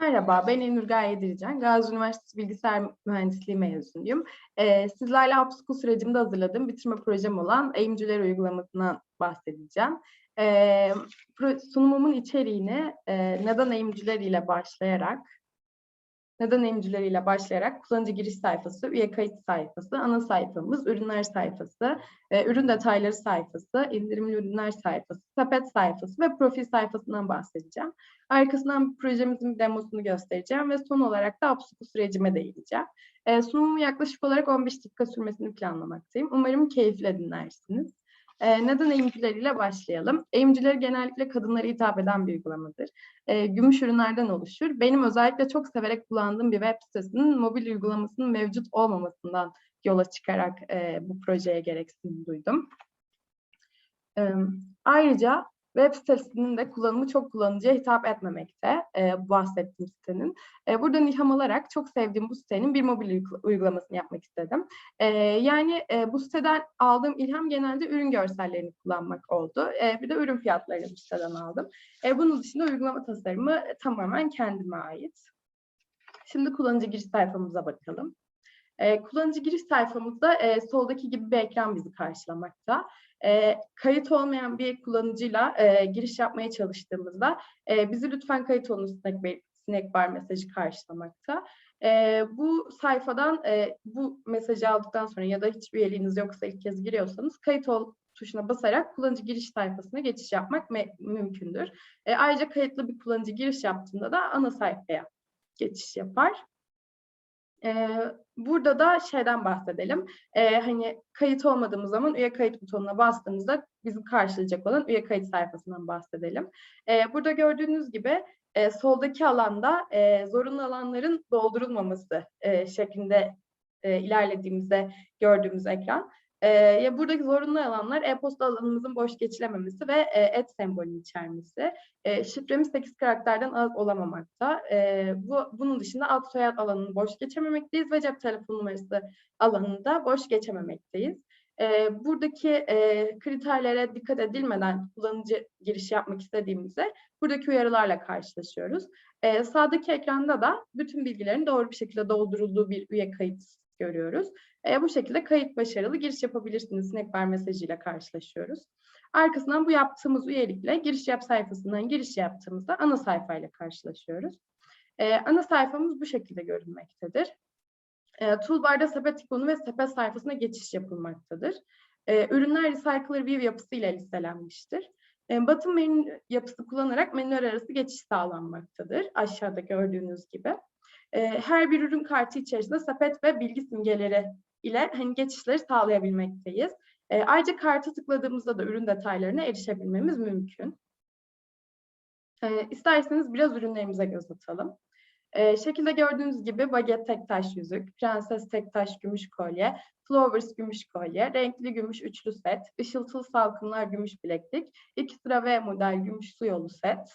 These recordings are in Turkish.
Merhaba, ben Eynur Gayedirican. Gazi Üniversitesi Bilgisayar Mühendisliği mezunuyum. Ee, sizlerle Upschool sürecimde hazırladığım bitirme projem olan eğimciler uygulamasından bahsedeceğim. Ee, sunumumun içeriğini e, neden eğimciler ile başlayarak neden eğimcileriyle başlayarak kullanıcı giriş sayfası, üye kayıt sayfası, ana sayfamız, ürünler sayfası, e, ürün detayları sayfası, indirimli ürünler sayfası, sepet sayfası ve profil sayfasından bahsedeceğim. Arkasından projemizin demosunu göstereceğim ve son olarak da Upschool sürecime değineceğim. E, sunumumu yaklaşık olarak 15 dakika sürmesini planlamaktayım. Umarım keyifle dinlersiniz. E, neden eğimcileriyle başlayalım? Eğimciler genellikle kadınlara hitap eden bir uygulamadır. E, gümüş ürünlerden oluşur. Benim özellikle çok severek kullandığım bir web sitesinin mobil uygulamasının mevcut olmamasından yola çıkarak e, bu projeye gereksinim duydum. E, ayrıca web sitesinin de kullanımı çok kullanıcıya hitap etmemekte e, bahsettiğim sitenin. E, buradan ilham alarak çok sevdiğim bu sitenin bir mobil uygula- uygulamasını yapmak istedim. E, yani e, bu siteden aldığım ilham genelde ürün görsellerini kullanmak oldu. E, bir de ürün fiyatlarını bu siteden aldım. E, bunun dışında uygulama tasarımı tamamen kendime ait. Şimdi kullanıcı giriş sayfamıza bakalım. E, kullanıcı giriş sayfamızda e, soldaki gibi bir ekran bizi karşılamakta. E, kayıt olmayan bir kullanıcıyla e, giriş yapmaya çalıştığımızda e, bizi lütfen kayıt olun bar, snack bar mesajı karşılamakta. E, bu sayfadan e, bu mesajı aldıktan sonra ya da hiçbir üyeliğiniz yoksa ilk kez giriyorsanız kayıt ol tuşuna basarak kullanıcı giriş sayfasına geçiş yapmak mümkündür. E, ayrıca kayıtlı bir kullanıcı giriş yaptığında da ana sayfaya geçiş yapar. Burada da şeyden bahsedelim. Ee, hani kayıt olmadığımız zaman üye kayıt butonuna bastığımızda bizi karşılayacak olan üye kayıt sayfasından bahsedelim. Ee, burada gördüğünüz gibi e, soldaki alanda e, zorunlu alanların doldurulmaması e, şeklinde e, ilerlediğimizde gördüğümüz ekran. E, ya buradaki zorunlu alanlar e-posta alanımızın boş geçilememesi ve e, et sembolünü içermesi. E, şifremiz 8 karakterden az olamamakta. E, bu, bunun dışında ad soyad alanını boş geçememekteyiz ve cep telefon numarası alanında boş geçememekteyiz. E, buradaki e, kriterlere dikkat edilmeden kullanıcı giriş yapmak istediğimizde buradaki uyarılarla karşılaşıyoruz. E, sağdaki ekranda da bütün bilgilerin doğru bir şekilde doldurulduğu bir üye kayıt görüyoruz. E, bu şekilde kayıt başarılı giriş yapabilirsiniz snackbar mesajıyla karşılaşıyoruz. Arkasından bu yaptığımız üyelikle giriş yap sayfasından giriş yaptığımızda ana sayfayla karşılaşıyoruz. E, ana sayfamız bu şekilde görünmektedir. E, toolbar'da sepet ikonu ve sepet sayfasına geçiş yapılmaktadır. E, ürünler Recycler View yapısıyla listelenmiştir. E, bottom menü yapısı kullanarak menüler arası geçiş sağlanmaktadır. Aşağıda gördüğünüz gibi. E, her bir ürün kartı içerisinde sepet ve bilgi simgeleri ile hani geçişleri sağlayabilmekteyiz. E, ayrıca kartı tıkladığımızda da ürün detaylarına erişebilmemiz mümkün. E, isterseniz biraz ürünlerimize göz atalım. E, şekilde gördüğünüz gibi baget tek taş yüzük, prenses tek taş gümüş kolye, flowers gümüş kolye, renkli gümüş üçlü set, ışıltılı salkımlar gümüş bileklik, iki sıra V model gümüş su yolu set,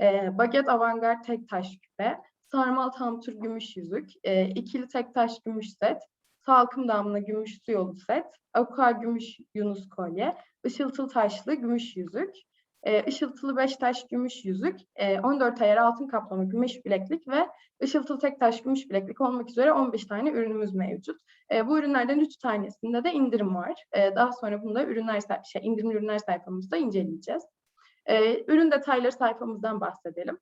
e, baget avantgard tek taş küpe, sarmal tam tur gümüş yüzük, e, ikili tek taş gümüş set, salkım damla gümüş su yolu set, akua gümüş yunus kolye, ışıltılı taşlı gümüş yüzük, e, ışıltılı beş taş gümüş yüzük, e, 14 ayar altın kaplama gümüş bileklik ve ışıltılı tek taş gümüş bileklik olmak üzere 15 tane ürünümüz mevcut. E, bu ürünlerden 3 tanesinde de indirim var. E, daha sonra bunu da ürünler şey, indirimli ürünler sayfamızda inceleyeceğiz. E, ürün detayları sayfamızdan bahsedelim.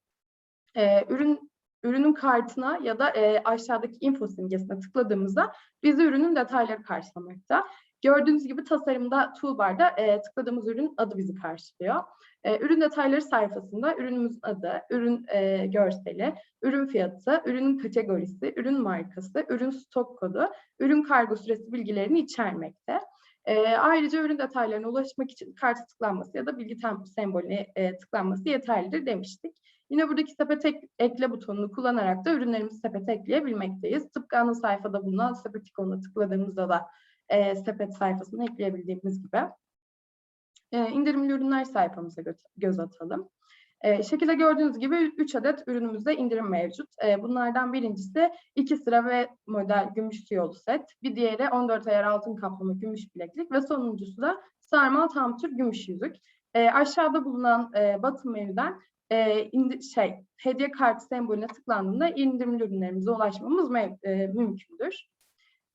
E, ürün ürünün kartına ya da e, aşağıdaki info simgesine tıkladığımızda bizi ürünün detayları karşılamakta. Gördüğünüz gibi tasarımda toolbar'da e, tıkladığımız ürün adı bizi karşılıyor. E, ürün detayları sayfasında ürünümüzün adı, ürün e, görseli, ürün fiyatı, ürünün kategorisi, ürün markası, ürün stok kodu, ürün kargo süresi bilgilerini içermekte. E, ayrıca ürün detaylarına ulaşmak için kartı tıklanması ya da bilgi sembolüne e, tıklanması yeterlidir demiştik. Yine buradaki sepet ek, ekle butonunu kullanarak da ürünlerimizi sepete ekleyebilmekteyiz. Tıpkı ana sayfada bulunan sepet ikonuna tıkladığımızda da e, sepet sayfasına ekleyebildiğimiz gibi. E, indirimli ürünler sayfamıza gö göz atalım. E, şekilde gördüğünüz gibi 3 adet ürünümüzde indirim mevcut. E, bunlardan birincisi 2 sıra ve model gümüş yolu set. Bir diğeri 14 ayar altın kaplama gümüş bileklik ve sonuncusu da sarmal tam tür gümüş yüzük. E, aşağıda bulunan e, batım menüden e, indi, şey hediye kartı sembolüne tıklandığında indirimli ürünlerimize ulaşmamız e, mümkündür.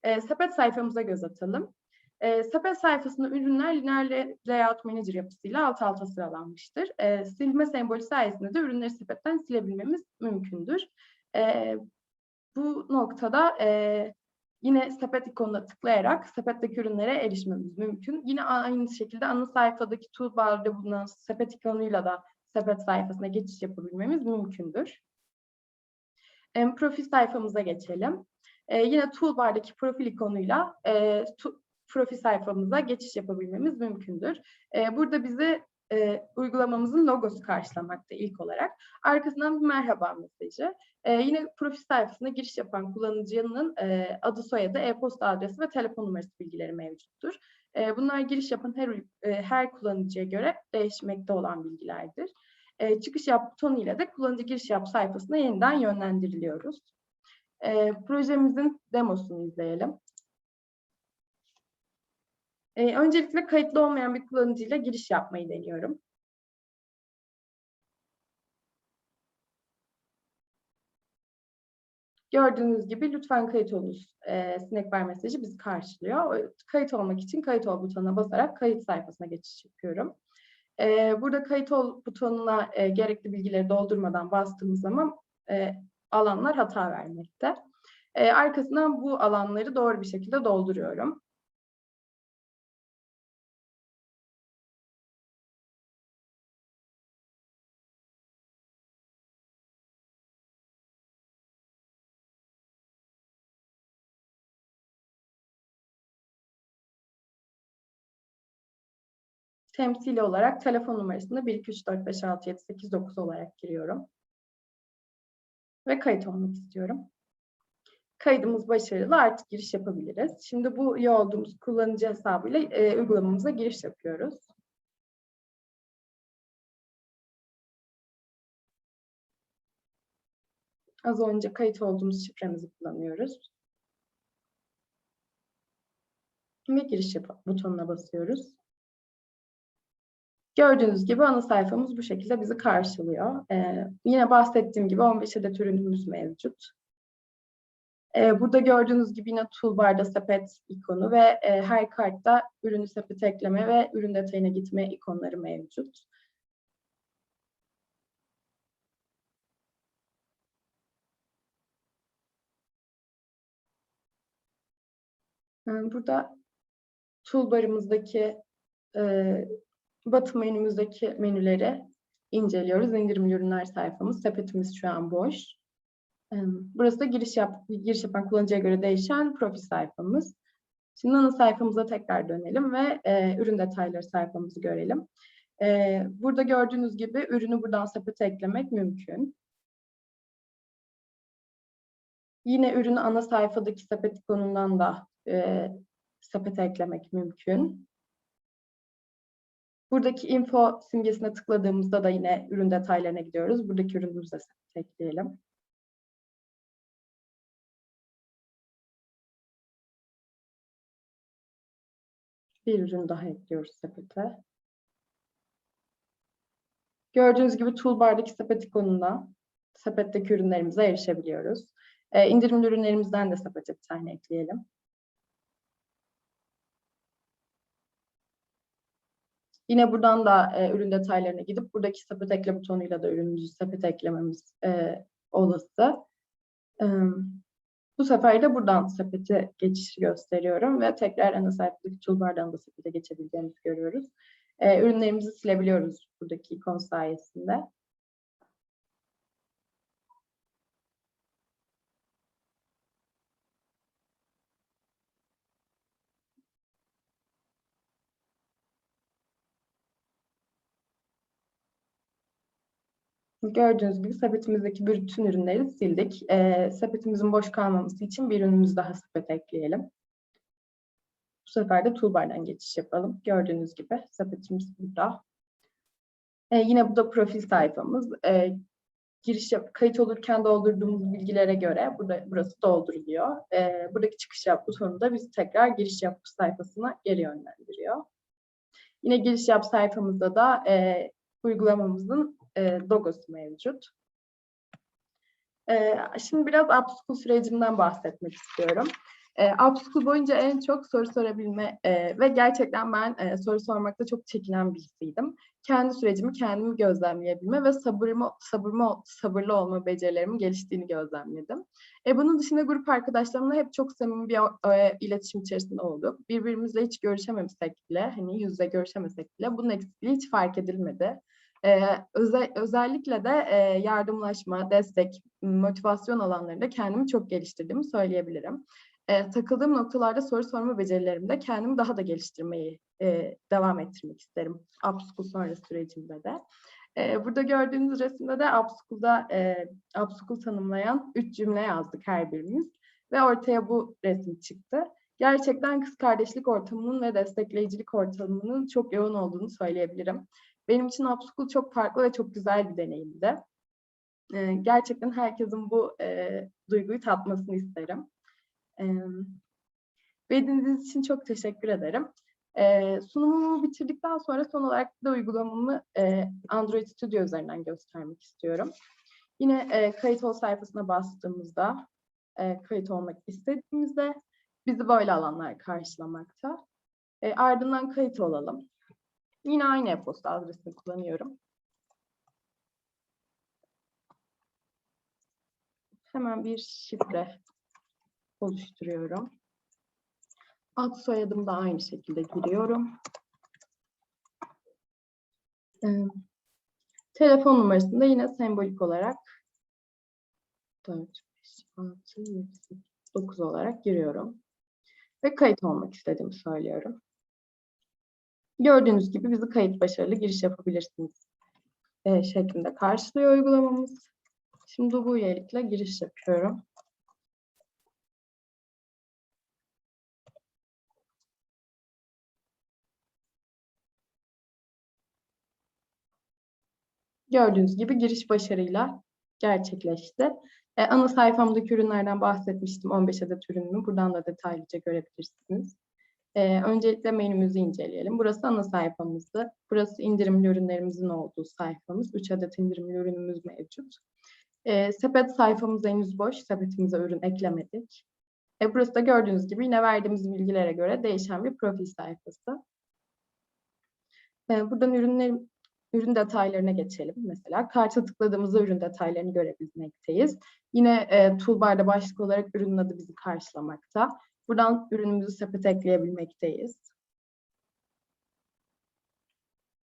E, sepet sayfamıza göz atalım. E, sepet sayfasında ürünler lineer lay- layout manager yapısıyla alt alta sıralanmıştır. E, silme sembolü sayesinde de ürünleri sepetten silebilmemiz mümkündür. E, bu noktada e, yine sepet ikonuna tıklayarak sepetteki ürünlere erişmemiz mümkün. Yine aynı şekilde ana sayfadaki toolbar'da bulunan sepet ikonuyla da sepet sayfasına geçiş yapabilmemiz mümkündür. E, profil sayfamıza geçelim. E, yine toolbar'daki profil ikonuyla e, tu- profil sayfamıza geçiş yapabilmemiz mümkündür. E, burada bizi e, uygulamamızın logosu karşılamakta ilk olarak. Arkasından bir merhaba mesajı. E, yine profil sayfasına giriş yapan kullanıcının e, adı, soyadı, e-posta adresi ve telefon numarası bilgileri mevcuttur. E, bunlar giriş yapan her e, her kullanıcıya göre değişmekte olan bilgilerdir. E, çıkış yap butonu ile de kullanıcı giriş yap sayfasına yeniden yönlendiriliyoruz. E, projemizin demosunu izleyelim. E, öncelikle kayıtlı olmayan bir kullanıcıyla giriş yapmayı deniyorum. Gördüğünüz gibi lütfen kayıt olunuz e, sinekber mesajı bizi karşılıyor. Kayıt olmak için kayıt ol butonuna basarak kayıt sayfasına geçiş yapıyorum. E, burada kayıt ol butonuna e, gerekli bilgileri doldurmadan bastığımız zaman e, alanlar hata vermekte. E, arkasından bu alanları doğru bir şekilde dolduruyorum. Temsili olarak telefon numarasını 1 2 3 4 5 6 7 8 9 olarak giriyorum. Ve kayıt olmak istiyorum. Kaydımız başarılı artık giriş yapabiliriz. Şimdi bu üye olduğumuz kullanıcı hesabıyla e, uygulamamıza giriş yapıyoruz. Az önce kayıt olduğumuz şifremizi kullanıyoruz. Ve giriş yap butonuna basıyoruz. Gördüğünüz gibi ana sayfamız bu şekilde bizi karşılıyor. Ee, yine bahsettiğim gibi 15 adet ürünümüz mevcut. Ee, burada gördüğünüz gibi yine toolbar'da sepet ikonu ve e, her kartta ürünü sepete ekleme ve ürün detayına gitme ikonları mevcut. Ee, Burada toolbar'ımızdaki e, batı menümüzdeki menüleri inceliyoruz. İndirimli ürünler sayfamız. Sepetimiz şu an boş. Burası da giriş, yap, giriş yapan kullanıcıya göre değişen profil sayfamız. Şimdi ana sayfamıza tekrar dönelim ve e, ürün detayları sayfamızı görelim. E, burada gördüğünüz gibi ürünü buradan sepete eklemek mümkün. Yine ürünü ana sayfadaki sepet ikonundan da e, sepete eklemek mümkün. Buradaki info simgesine tıkladığımızda da yine ürün detaylarına gidiyoruz. Buradaki ürünümüzü de ekleyelim. Bir ürün daha ekliyoruz sepete. Gördüğünüz gibi toolbar'daki sepet ikonundan sepetteki ürünlerimize erişebiliyoruz. Ee, indirimli ürünlerimizden de sepete bir tane ekleyelim. Yine buradan da e, ürün detaylarına gidip buradaki sepet ekle butonuyla da ürünümüzü sepete eklememiz e, olası. E, bu sefer de buradan sepete geçiş gösteriyorum ve tekrar ana sayfadaki toolbar'dan da sepete geçebileceğimizi görüyoruz. E, ürünlerimizi silebiliyoruz buradaki ikon sayesinde. Gördüğünüz gibi sepetimizdeki bütün ürünleri sildik. Ee, sepetimizin boş kalmaması için bir ürünümüzü daha sepete ekleyelim. Bu sefer de toolbar'dan geçiş yapalım. Gördüğünüz gibi sepetimiz burada. Ee, yine bu da profil sayfamız. Ee, giriş yap, kayıt olurken doldurduğumuz bilgilere göre burada burası dolduruluyor. Ee, buradaki çıkış yap butonu da bizi tekrar giriş yap sayfasına geri yönlendiriyor. Yine giriş yap sayfamızda da e, uygulamamızın e, logosu mevcut. E, şimdi biraz upschool sürecimden bahsetmek istiyorum. E, upschool boyunca en çok soru sorabilme e, ve gerçekten ben e, soru sormakta çok çekinen birisiydim. Kendi sürecimi kendimi gözlemleyebilme ve sabırımı, sabırımı, sabırlı olma becerilerimin geliştiğini gözlemledim. E, bunun dışında grup arkadaşlarımla hep çok samimi bir e, iletişim içerisinde olduk. Birbirimizle hiç görüşememesek bile, hani yüzle görüşemesek bile bunun eksikliği hiç fark edilmedi. Ee, özel, özellikle de e, yardımlaşma, destek, motivasyon alanlarında kendimi çok geliştirdiğimi söyleyebilirim. E, takıldığım noktalarda soru sorma becerilerimde kendimi daha da geliştirmeyi e, devam ettirmek isterim. Upschool sonra sürecimde de. E, burada gördüğünüz resimde de Upschool'da e, Upschool tanımlayan üç cümle yazdık her birimiz. Ve ortaya bu resim çıktı. Gerçekten kız kardeşlik ortamının ve destekleyicilik ortamının çok yoğun olduğunu söyleyebilirim. Benim için Upschool çok farklı ve çok güzel bir deneyimdi. E, gerçekten herkesin bu e, duyguyu tatmasını isterim. E, dinlediğiniz için çok teşekkür ederim. E, sunumumu bitirdikten sonra son olarak da uygulamamı e, Android Studio üzerinden göstermek istiyorum. Yine e, kayıt ol sayfasına bastığımızda, e, kayıt olmak istediğimizde bizi böyle alanlar karşılamakta. E, ardından kayıt olalım. Yine aynı e-posta adresini kullanıyorum. Hemen bir şifre oluşturuyorum. Ad soyadım da aynı şekilde giriyorum. Ee, telefon numarasını da yine sembolik olarak 4, 5, 6, 7, 8, 9 olarak giriyorum. Ve kayıt olmak istediğimi söylüyorum. Gördüğünüz gibi bizi kayıt başarılı giriş yapabilirsiniz e, şeklinde karşılıyor uygulamamız. Şimdi bu üyelikle giriş yapıyorum. Gördüğünüz gibi giriş başarıyla gerçekleşti. E, ana sayfamdaki ürünlerden bahsetmiştim. 15 adet ürünümü. Buradan da detaylıca görebilirsiniz. E, öncelikle menümüzü inceleyelim. Burası ana sayfamızdı. Burası indirimli ürünlerimizin olduğu sayfamız. 3 adet indirimli ürünümüz mevcut. E, sepet sayfamız henüz boş. Sepetimize ürün eklemedik. E, burası da gördüğünüz gibi yine verdiğimiz bilgilere göre değişen bir profil sayfası. E, buradan ürünlerim, ürün detaylarına geçelim. Mesela karta tıkladığımızda ürün detaylarını görebilmekteyiz. Yine e, toolbar'da başlık olarak ürünün adı bizi karşılamakta. Buradan ürünümüzü sepete ekleyebilmekteyiz.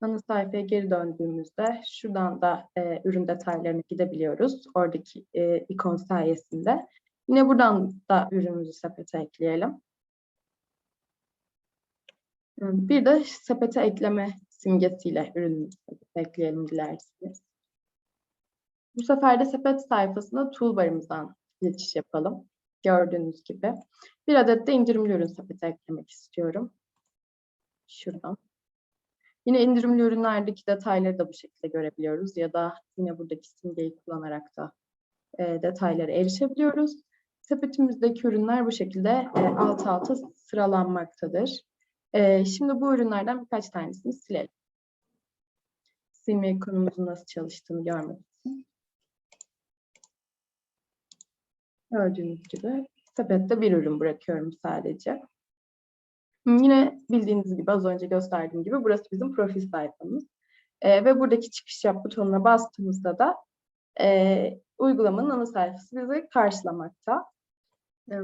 Ana sayfaya geri döndüğümüzde şuradan da e, ürün detaylarına gidebiliyoruz. Oradaki e, ikon sayesinde. Yine buradan da ürünümüzü sepete ekleyelim. Bir de sepete ekleme simgesiyle ürünümüzü ekleyelim dilerseniz. Bu sefer de sepet sayfasına toolbar'ımızdan geçiş yapalım. Gördüğünüz gibi. Bir adet de indirimli ürün sepete eklemek istiyorum. Şuradan. Yine indirimli ürünlerdeki detayları da bu şekilde görebiliyoruz ya da yine buradaki simgeyi kullanarak da e, detaylara erişebiliyoruz. Sepetimizdeki ürünler bu şekilde e, alt alta sıralanmaktadır. E, şimdi bu ürünlerden birkaç tanesini silelim. Silme ikonumuzun nasıl çalıştığını görmek için. Gördüğünüz gibi sepette bir ürün bırakıyorum sadece. Yine bildiğiniz gibi az önce gösterdiğim gibi burası bizim profil sayfamız. E, ve buradaki çıkış yap butonuna bastığımızda da e, uygulamanın ana sayfası bizi karşılamakta. E,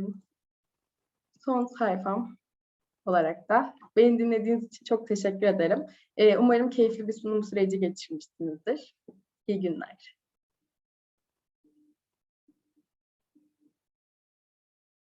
son sayfam olarak da beni dinlediğiniz için çok teşekkür ederim. E, umarım keyifli bir sunum süreci geçirmişsinizdir. İyi günler.